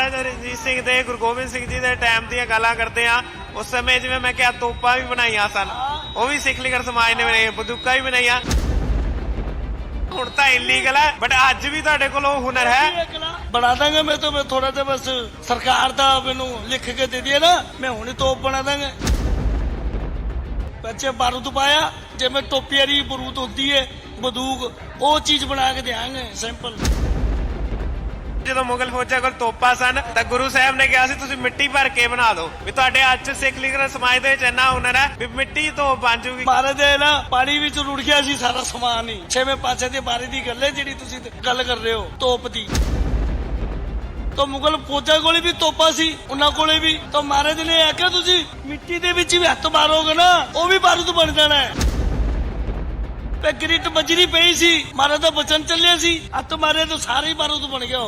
ਮਹਾਰਾਜਾ ਰਣਜੀਤ ਸਿੰਘ ਦੇ, ਗੁਰੂ ਗੋਬਿੰਦ ਸਿੰਘ ਜੀ ਦੇ ਟਾਈਮ ਦੀਆਂ ਗੱਲਾਂ ਕਰਦੇ ਆ ਉਸ ਸਮੇਂ ਜਿਵੇਂ ਮੈਂ ਕਿਹਾ, ਤੋਪਾਂ ਵੀ ਬਣਾਈਆਂ ਸਨ। ਉਹ ਵੀ ਸਿੱਖ ਲਿਗਰ ਸਮਾਜ ਨੇ ਬਣਾਈਆਂ ਬੰਦੂਕਾਂ ਵੀ ਬਣਾਈਆਂ। ਹੁਣ ਤਾਂ ਇਲੀਗਲ ਹੈ ਬਟ ਅੱਜ ਵੀ ਤੁਹਾਡੇ ਕੋਲ ਉਹ ਹੁਨਰ ਹੈ। ਬਣਾ ਦਾਂਗੇ ਮੈਂ ਤਾਂ ਥੋੜਾ ਜਿਹਾ ਬਸ ਸਰਕਾਰ ਦਾ ਮੈਨੂੰ ਲਿਖ ਕੇ ਦੇ ਦਈਏ ਨਾ, ਮੈਂ ਹੁਣੇ ਤੋਪ ਬਣਾ ਦਾਂਗੇ। ਬੱਚੇ ਬਾਰੂਦ ਪਾਇਆ ਜਿਵੇਂ ਟੋਪੀ ਬਰੂਦ ਹੁੰਦੀ ਹੈ ਬੰਦੂਕ, ਉਹ ਚੀਜ਼ ਬਣਾ ਕੇ ਦੇਾਂਗੇ ਸਿੰਪਲ ਜਦੋਂ ਮੁਗਲ ਫੌਜਾਂ ਕੋਲ ਤੋਪਾਂ ਸਨ, ਤਾਂ ਗੁਰੂ ਸਾਹਿਬ ਨੇ ਕਿਹਾ ਸੀ, ਤੁਸੀਂ ਮਿੱਟੀ ਭਰ ਕੇ ਬਣਾ ਦਿਓ। ਵੀ ਤੁਹਾਡੇ ਅੱਜ ਸਿੱਖ ਲਿਗਰ ਸਮਾਜ ਦੇ ਵਿੱਚ ਇੰਨਾ ਹੁਨਰ ਹੈ ਵੀ ਮਿੱਟੀ ਤੋਂ ਬਣ ਜੂਗੀ। ਮਹਾਰਾਜ ਦੇ ਨਾ ਪਾਣੀ ਵਿੱਚ ਰੁੜ ਗਿਆ ਸੀ, ਸਾਰਾ ਸਮਾਨ ਹੀ। ਛੇਵੇਂ ਪਾਸੇ ਦੇ ਬਾਰੇ ਦੀ ਗੱਲ ਹੈ, ਜਿਹੜੀ ਤੁਸੀਂ ਗੱਲ ਕਰ ਰਹੇ ਹੋ, ਤੋਪ ਦੀ। ਤਾਂ ਮੁਗਲ ਫੌਜਾਂ ਕੋਲੇ ਵੀ ਤੋਪਾ ਸੀ, ਉਹਨਾਂ ਕੋਲੇ ਵੀ। ਤਾਂ ਮਹਾਰਾਜ ਨੇ ਆਖਿਆ, ਤੁਸੀਂ ਮਿੱਟੀ ਦੇ ਵਿੱਚ ਵੀ ਹੱਥ ਮਾਰੋਗੇ ਨਾ, ਉਹ ਵੀ ਬਾਰੂਦ ਬਣ ਜਾਣਾ ਹੈ। ਤੇ ਗ੍ਰਿਟ ਬਜਰੀ ਪਈ ਸੀ। ਮਹਾਰਾਜ ਦਾ ਬਚਨ ਚੱਲਿਆ ਸੀ। ਹੱਥ ਮਾਰੇ ਤਾਂ ਸਾਰੇ ਹੀ ਬਾਰੂਦ ਬਣ ਗਿਆ